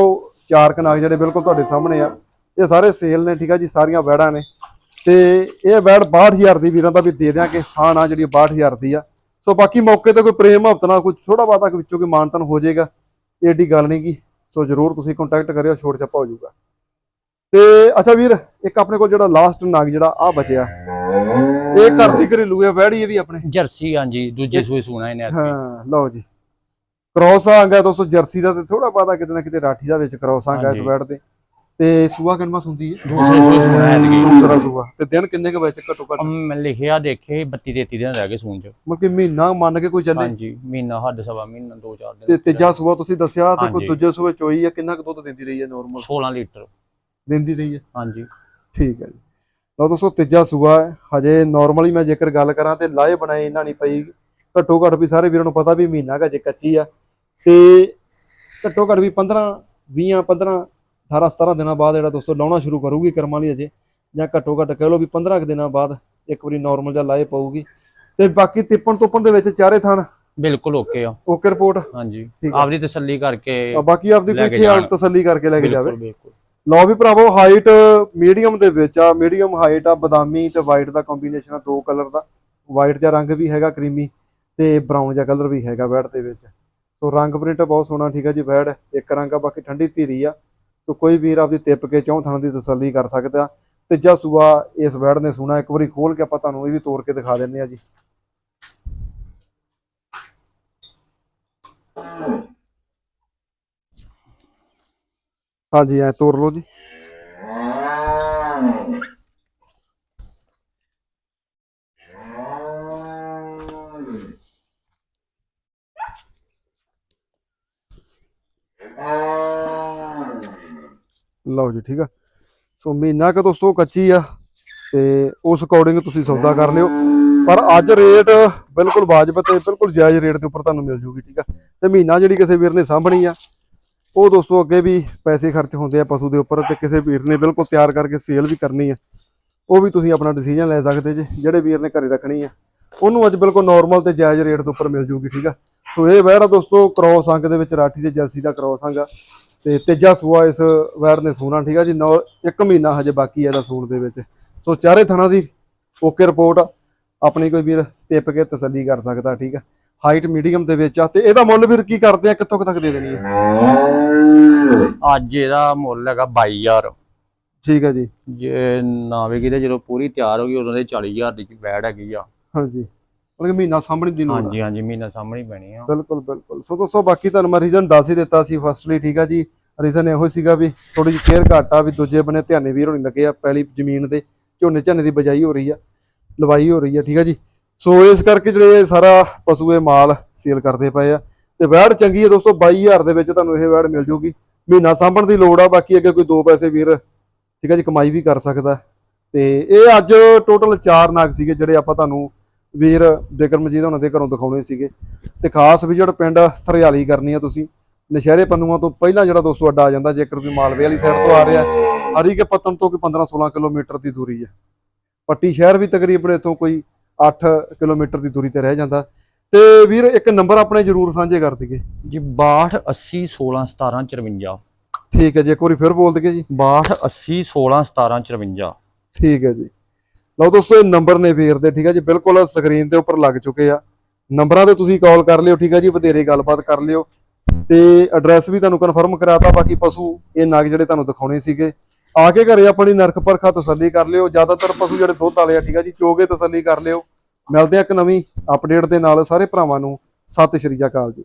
ਚਾਰ ਕਨਾਗ ਜਿਹੜੇ ਬਿਲਕੁਲ ਤੁਹਾਡੇ ਸਾਹਮਣੇ ਆ ਇਹ ਸਾਰੇ ਸੇਲ ਨੇ ਠੀਕ ਹੈ ਜੀ ਸਾਰੀਆਂ ਵੈੜਾਂ ਨੇ। ਤੇ ਇਹ ਵੈੜ 62000 ਦੀ ਵੀਰਾਂ ਦਾ ਵੀ ਦੇ ਦਿਆਂਗੇ ਹਾਂ ਨਾ ਜਿਹੜੀ 62000 ਦੀ ਆ। ਸੋ ਬਾਕੀ ਮੌਕੇ ਤੇ ਕੋਈ ਪ੍ਰੇਮ ਹਫਤਾ ਨਾਲ ਕੋਈ ਥੋੜਾ ਬਾਤਾ ਵਿੱਚੋਂ ਕੋਈ ਮਾਨਤਨ ਹੋ ਜਾਏਗਾ ਏਡੀ ਗੱਲ ਨਹੀਂ ਗੀ। ਸੋ ਜਰੂਰ ਤੁਸੀਂ ਕੰਟੈਕਟ ਕਰਿਓ ਛੋਟ ਛੱਪਾ ਹੋ ਜਾਊਗਾ। ਤੇ ਅੱਛਾ ਵੀਰ ਇੱਕ ਆਪਣੇ ਕੋਲ ਜਿਹੜਾ ਲਾਸਟ ਨਗ ਜਿਹੜਾ ਆ ਬਚਿਆ। ਇਹ ਘਰ ਦੀ ਘਰੇਲੂ ਹੈ ਵੈੜੀ ਇਹ ਵੀ ਆਪਣੇ। ਜਰਸੀ ਹਾਂਜੀ ਦੂਜੇ ਸੂਏ ਸੂਣਾ ਇਹਨੇ ਐਤਕੀ। ਹਾਂ ਲਓ ਜੀ। ਕ੍ਰੋਸ ਆਂਗਾ ਦੋਸਤੋ ਜਰਸੀ ਦਾ ਤੇ ਥੋੜਾ ਪਤਾ ਕਿਤੇ ਨਾ ਕਿਤੇ ਰਾਠੀ ਦਾ ਵਿੱਚ ਕ੍ਰੋਸ ਆਂਗਾ ਇਸ। ਬੈਡ ਤੇ। ਤੇ ਸੂਆ ਕਿੰਨਾ ਹੁੰਦੀ ਹੈ? ਦੂਸਰੇ ਸੂਏ ਸੂਣਾ। ਦੂਸਰਾ ਸੂਆ। ਤੇ ਦਿਨ ਕਿੰਨੇ ਕੁ ਵਿੱਚ ਘੱਟੋ ਘੱਟ? ਮੈਂ ਲਿਖਿਆ ਦੇਖੇ 32 33 ਦਿਨ ਰਹਿ ਗਏ ਸੂਣ 'ਚ। ਮਤਲਬ ਕਿ ਮਹੀਨਾ ਮੰਨ ਕੇ ਕੋਈ ਚੱਲੇ। ਹਾਂਜੀ ਮਹੀਨਾ ਹੱਦ ਸਵਾ ਮਹੀਨਾ ਦੋ ਚਾਰ ਦਿਨ। ਤੇ ਤੀਜਾ ਸੂਆ ਤੁਸੀਂ ਦੱਸਿਆ ਤੇ ਕੋਈ। ਦੂਜੇ ਸੂਏ ਚੋਈ ਹੈ ਕਿੰਨਾ ਕੁ ਦੁੱਧ ਦਿੰਦੀ ਰਹੀ ਹੈ ਨਾਰਮਲ 16 ਲੀਟਰ। ਦਿੰਦੀ ਰਹੀ ਹੈ। ਹਾਂਜੀ। ਠੀਕ ਹੈ ਜੀ। ਲਓ ਦੋਸਤੋ ਤੀਜਾ ਸੂਆ ਹੈ। ਹਜੇ ਨਾਰਮਲੀ ਮੈਂ ਜੇਕਰ ਗੱਲ ਕਰਾਂ ਤੇ ਲਾਏ ਬਣਾਏ ਇਹਨਾਂ ਨਹੀਂ ਪਈ। ਘੱਟੋ ਘੱਟ ਵੀ ਸਾਰੇ ਵੀਰਾਂ ਨੂੰ ਪਤਾ ਵੀ ਮਹੀਨਾ ਕਾ ਜੇ ਕੱਚੀ ਆ। ਤੇ ਘੱਟੋ ਘੱਟ ਵੀ 15 20 15 18 17 ਦਿਨਾਂ ਬਾਅਦ ਜਿਹੜਾ ਦੋਸਤੋ ਲਾਉਣਾ ਸ਼ੁਰੂ ਕਰੂਗੀ ਕਰਮਾਂ ਲਈ ਅਜੇ ਜਾਂ ਘੱਟੋ ਘੱਟ ਕਹਿ ਲਓ ਵੀ 15 ਕੁ ਦਿਨਾਂ ਬਾਅਦ ਇੱਕ ਵਾਰੀ ਨਾਰਮਲ ਜਿਹਾ ਲਾਏ ਪਊਗੀ। ਤੇ ਬਾਕੀ ਤਿੱਪਣ ਤੁੱਪਣ ਦੇ ਵਿੱਚ ਚਾਰੇ ਥਣ ਬਿਲਕੁਲ ਓਕੇ ਆ। ਓਕੇ ਰਿਪੋਰਟ ਹਾਂਜੀ। ਆਪਦੀ ਤਸੱਲੀ ਕਰਕੇ ਬਾਕੀ ਆਪਦੀ ਕੋਈ ਖਿਆਲ। ਤਸੱਲੀ ਕਰਕੇ ਲੈ ਕੇ ਜਾਵੇ। ਬਿਲਕੁਲ। ਲਓ ਵੀ ਭਰਾਵੋ ਹਾਈਟ ਮੀਡੀਅਮ ਦੇ ਵਿੱਚ ਆ ਮੀਡੀਅਮ ਹਾਈਟ ਆ, ਬਦਾਮੀ ਤੇ ਵਾਈਟ ਦਾ ਕੰਬੀਨੇਸ਼ਨ ਆ, ਦੋ ਕਲਰ ਦਾ। ਵਾਈਟ ਜਿਹਾ ਰੰਗ ਵੀ ਹੈਗਾ ਕਰੀਮੀ ਤੇ ਬਰਾਊਨ ਜਿਹਾ ਕਲਰ ਵੀ ਹੈਗਾ ਬੈਡ ਦੇ ਵਿੱਚ। ਸੋ ਰੰਗ ਪ੍ਰਿੰਟ ਬਹੁਤ ਸੋਹਣਾ, ਠੀਕ ਆ ਜੀ ਬੈਡ ਇੱਕ ਰੰਗ ਆ, ਬਾਕੀ ਠੰਡੀ ਧੀਰੀ ਆ। ਸੋ ਕੋਈ ਵੀਰ ਆਪਦੀ ਤਿੱਪ ਕੇ ਚੌਂ ਦੀ ਤਸੱਲੀ ਕਰ ਸਕਦਾ। ਤੀਜਾ ਸੂਆ ਇਸ ਬੈਡ ਨੇ ਸੋਹਣਾ ਇੱਕ ਵਾਰੀ ਖੋਲ ਕੇ ਆਪਾਂ ਤੁਹਾਨੂੰ ਇਹ ਵੀ ਤੋੜ ਕੇ ਦਿਖਾ ਦਿੰਨੇ ਆ ਜੀ। ਹਾਂਜੀ, ਐ ਤੋੜ ਲਓ ਜੀ। ਲਓ ਜੀ, ਠੀਕ ਆ। ਸੋ ਮਹੀਨਾ ਕੁ ਦੋਸਤੋ ਕੱਚੀ ਆ ਤੇ ਉਸ ਅਕੋਰਡਿੰਗ ਤੁਸੀਂ ਸੌਦਾ ਕਰ ਲਿਓ। ਪਰ ਅੱਜ ਰੇਟ ਬਿਲਕੁਲ ਵਾਜਬ ਤੇ ਬਿਲਕੁਲ ਜਾਇਜ਼ ਰੇਟ ਦੇ ਉੱਪਰ ਤੁਹਾਨੂੰ ਮਿਲ ਜੂਗੀ, ਠੀਕ ਆ। ਤੇ ਮਹੀਨਾ ਜਿਹੜੀ ਕਿਸੇ ਵੀਰ ਨੇ ਸਾਂਭਣੀ ਆ ਉਹ ਦੋਸਤੋ ਅੱਗੇ ਵੀ ਪੈਸੇ ਖਰਚ ਹੁੰਦੇ ਆ ਪਸ਼ੂ ਦੇ ਉੱਪਰ ਤੇ ਕਿਸੇ ਵੀਰ ਨੇ ਬਿਲਕੁਲ ਤਿਆਰ ਕਰਕੇ ਸੇਲ ਵੀ ਕਰਨੀ ਆ। ਉਹ ਵੀ ਤੁਸੀਂ ਆਪਣਾ ਡਿਸੀਜਨ ਲੈ ਸਕਦੇ ਜੇ, ਜਿਹੜੇ ਵੀਰ ਨੇ ਘਰੇ ਰੱਖਣੀ ਆ। ਉਹਨੂੰ ਅੱਜ ਬਿਲਕੁਲ ਨਾਰਮਲ ਤੇ ਜਾਇਜ਼ ਰੇਟ ਦੇ ਉੱਪਰ ਮਿਲ ਜੂਗੀ, ਠੀਕ ਆ? ਸੋ ਇਹ ਵੈੜ ਆ ਦੋਸਤੋ ਕ੍ਰੋਸ ਅੰਗ ਦੇ ਵਿੱਚ ਰਾਠੀ ਤੇ ਜਰਸੀ ਦਾ ਕ੍ਰੋਸ ਅੰਗ ਆ। ਤੇ ਤੀਜਾ ਸੂਆ ਇਸ ਵੈੜ ਨੇ ਸੂਣਾ, ਠੀਕ ਆ ਜੀ? ਨੌ, ਇੱਕ ਮਹੀਨਾ ਹਜੇ ਬਾਕੀ ਹੈ ਇਹਦਾ ਸੂਣ ਦੇ ਵਿੱਚ। ਸੋ ਚਾਰੇ ਥਣਾ ਦੀ ਓਕੇ ਰਿਪੋਰਟ ਆ। ਆਪਣੀ ਕੋਈ ਵੀਰ ਟਿੱਪ ਕੇ ਤਸੱਲੀ ਕਰ ਸਕਦਾ ਠੀਕ ਆ? ਹਾਈਟ ਮੀਡੀਅਮ ਦੇ ਵਿੱਚ ਆ ਤੇ ਇਹਦਾ ਮੁੱਲ ਵੀਰ ਕੀ ਕਰਦੇ ਆ ਕਿੱਥੋਂ ਤੱਕ ਦੇ ਦੇਣੀ ਹੈ ਅੱਜ ਇਹਦਾ ਮੁੱਲ ਹੈਗਾ 22000 ਠੀਕ ਹੈ ਜੀ। ਜੇ ਨਾ ਵੇਗੀ ਤੇ ਜਦੋਂ ਪੂਰੀ ਤਿਆਰ ਹੋ ਗਈ ਉਦੋਂ ਦੇ 40000 ਦੀ ਬੈੜ ਹੈਗੀ ਆ। ਹਾਂਜੀ। ਮਤਲਬ ਕਿ ਮਹੀਨਾ ਸਾਂਭਣੀ ਦੀ ਆ। ਹਾਂਜੀ ਹਾਂਜੀ ਮਹੀਨਾ ਸਾਹਮਣੇ ਪੈਣੀ ਆ। ਬਿਲਕੁਲ ਬਿਲਕੁਲ। ਸੋ ਦੋਸਤੋ ਬਾਕੀ ਤੁਹਾਨੂੰ ਮੈਂ ਰੀਜ਼ਨ ਦੱਸ ਹੀ ਦਿੱਤਾ ਸੀ ਫਸਟਲੀ ਠੀਕ ਆ ਜੀ? ਰੀਜ਼ਨ ਇਹੋ ਸੀਗਾ ਵੀ ਥੋੜੀ ਜਿਹੀ ਕੇਅਰ ਘੱਟ ਆ ਵੀ ਦੂਜੇ ਬੰਨੇ ਧਿਆਨੇ ਵੀਰ ਹੋਣੀ ਲੱਗੇ ਆ ਪਹਿਲੀ ਜ਼ਮੀਨ ਦੇ ਝੋਨੇ ਝਾਨੇ ਦੀ ਬਜਾਈ ਹੋ ਰਹੀ ਆ। ਲਵਾਈ ਹੋ ਰਹੀ ਹੈ, ਠੀਕ ਹੈ ਜੀ? ਸੋ ਇਸ ਕਰਕੇ ਜਿਹੜੇ ਇਹ ਸਾਰਾ ਪਸ਼ੂ ਇਹ ਮਾਲ ਸੇਲ ਕਰਦੇ ਪਏ ਆ। ਤੇ ਵੈੜ ਚੰਗੀ ਹੈ ਦੋਸਤੋ 22000 ਦੇ ਵਿੱਚ ਤੁਹਾਨੂੰ ਇਹ ਵੈੜ ਮਿਲ ਜੂਗੀ। ਮਹੀਨਾ ਸਾਂਭਣ ਦੀ ਲੋੜ ਆ, ਬਾਕੀ ਅੱਗੇ ਕੋਈ ਦੋ ਪੈਸੇ ਵੀਰ, ਠੀਕ ਹੈ ਜੀ, ਕਮਾਈ ਵੀ ਕਰ ਸਕਦਾ। ਤੇ ਇਹ ਅੱਜ ਟੋਟਲ 4 ਨਾਗ ਸੀਗੇ ਜਿਹੜੇ ਆਪਾਂ ਤੁਹਾਨੂੰ ਵੀਰ ਬਿਕਰਮਜੀਤ ਉਹਨਾਂ ਦੇ ਘਰੋਂ ਦਿਖਾਉਣੇ ਸੀਗੇ। ਤੇ ਖਾਸ ਵਿਜਿਟ ਪਿੰਡ ਸਰਿਆਲੀ ਕਰਨੀ ਆ ਤੁਸੀਂ। ਨਸ਼ਹਿਰੇ ਪੰਨੂਆਂ ਤੋਂ ਪਹਿਲਾਂ ਜਿਹੜਾ ਦੋਸਤੋ ਅੱਡਾ ਆ ਜਾਂਦਾ, ਜੇਕਰ ਕੋਈ ਮਾਲਵੇ ਵਾਲੀ ਸਾਈਡ ਤੋਂ ਆ ਰਿਹਾ, ਹਰੀ ਕੇ ਪੱਤਨ ਤੋਂ ਕੋਈ 15 16 ਕਿਲੋਮੀਟਰ ਦੀ ਦੂਰੀ ਹੈ ਪੱਟੀ ਸ਼ਹਿਰ ਵੀ ਤਕਰੀਬਨ ਇੱਥੋਂ ਕੋਈ 8 ਕਿਲੋਮੀਟਰ ਦੀ ਦੂਰੀ ਤੇ ਰਹਿ ਜਾਂਦਾ। ਤੇ ਵੀਰ ਇੱਕ ਨੰਬਰ ਆਪਣੇ ਜਰੂਰ ਸਾਂਝੇ ਕਰ ਦਈਏ। ਜੀ 62 80 16 17 54 ਠੀਕ ਹੈ ਜੀ ਇੱਕ ਵਾਰੀ ਫਿਰ ਬੋਲ ਦਈਏ ਜੀ। 62 80 16 17 54 ਠੀਕ ਹੈ ਜੀ। ਲਓ ਦੋਸਤੋ ਇਹ ਨੰਬਰ ਨੇ ਵੀਰ ਦੇ ਠੀਕ ਹੈ ਜੀ ਬਿਲਕੁਲ ਸਕਰੀਨ ਦੇ ਉੱਪਰ ਲੱਗ ਚੁੱਕੇ ਆ। ਨੰਬਰਾਂ ਤੇ ਤੁਸੀਂ ਕਾਲ ਕਰ ਲਿਓ ਠੀਕ ਹੈ ਜੀ ਵਧੇਰੇ ਗੱਲਬਾਤ ਕਰ ਲਿਓ। ਤੇ ਐਡਰੈਸ ਵੀ ਤੁਹਾਨੂੰ ਕਨਫਰਮ ਕਰਾਤਾ ਬਾਕੀ ਪਸ਼ੂ ਇਹ ਨਗ ਜਿਹੜੇ ਤੁਹਾਨੂੰ ਦਿਖਾਉਣੇ ਸੀਗੇ। ਆ ਕੇ ਘਰੇ ਆਪਣੀ ਨਰਖ ਪਰਖਾ ਤਸੱਲੀ ਕਰ ਲਿਓ। ਜ਼ਿਆਦਾਤਰ ਪਸ਼ੂ ਜਿਹੜੇ ਦੁੱਧ ਵਾਲੇ ਆ, ਠੀਕ ਆ ਜੀ, ਚੋਗੇ ਤਸੱਲੀ ਕਰ ਲਿਓ। ਮਿਲਦੇ ਆ ਇੱਕ ਨਵੀਂ ਅਪਡੇਟ ਦੇ ਨਾਲ ਸਾਰੇ ਭਰਾਵਾਂ ਨੂੰ। ਸਤਿ ਸ਼੍ਰੀ ਅਕਾਲ ਜੀ।